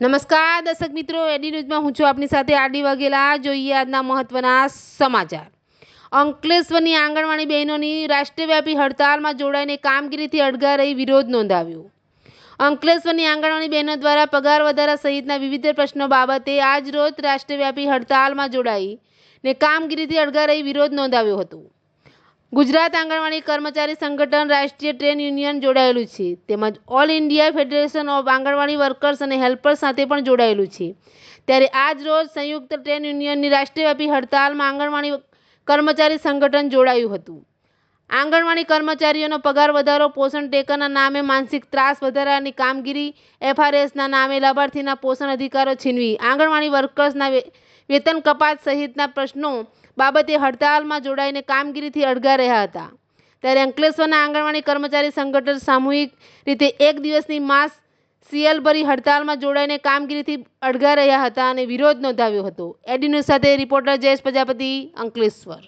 નમસ્કાર, દર્શક મિત્રો. એડી ન્યૂઝમાં હું છું આપની સાથે આડી વાઘેલા. જોઈએ આજના મહત્વના સમાચાર. અંકલેશ્વરની આંગણવાડી બહેનોની રાષ્ટ્રવ્યાપી હડતાલમાં જોડાઈને કામગીરીથી અડગા રહી વિરોધ નોંધાવ્યો. અંકલેશ્વરની આંગણવાડી બહેનો દ્વારા પગાર વધારા સહિતના વિવિધ પ્રશ્નો બાબતે આજ રોજ રાષ્ટ્રવ્યાપી હડતાલમાં જોડાઈ ને કામગીરીથી અડગા રહી વિરોધ નોંધાવ્યો હતો. ગુજરાત આંગણવાડી કર્મચારી સંગઠન રાષ્ટ્રીય ટ્રેન યુનિયન જોડાયેલું છે. તેમજ all India federation of anganwadi workers અને હેલ્પર્સ સાથે પણ જોડાયેલું છે. ત્યારે આજ રોજ સંયુક્ત ટ્રેન યુનિયનની રાષ્ટ્રવ્યાપી હડતાલમાં આંગણવાડી કર્મચારી સંગઠન જોડાયું હતું. આંગણવાડી કર્મચારીઓનો પગાર વધારો, પોષણ ટેકાના નામે માનસિક ત્રાસ વધારાની કામગીરી, એફઆરએસના નામે લાભાર્થીના પોષણ અધિકારો છીનવી, આંગણવાડી વર્કર્સના વેતન કપાત સહિતના પ્રશ્નો બાબતે હડતાલમાં જોડાઈને કામગીરીથી અડગા રહ્યા હતા. ત્યારે અંકલેશ્વરના આંગણવાડી કર્મચારી સંગઠન સામૂહિક રીતે એક દિવસની માસ સીએલભરી હડતાલમાં જોડાઈને કામગીરીથી અડગા રહ્યા હતા અને વિરોધ નોંધાવ્યો હતો. એડી સાથે રિપોર્ટર જયેશ પ્રજાપતિ, અંકલેશ્વર.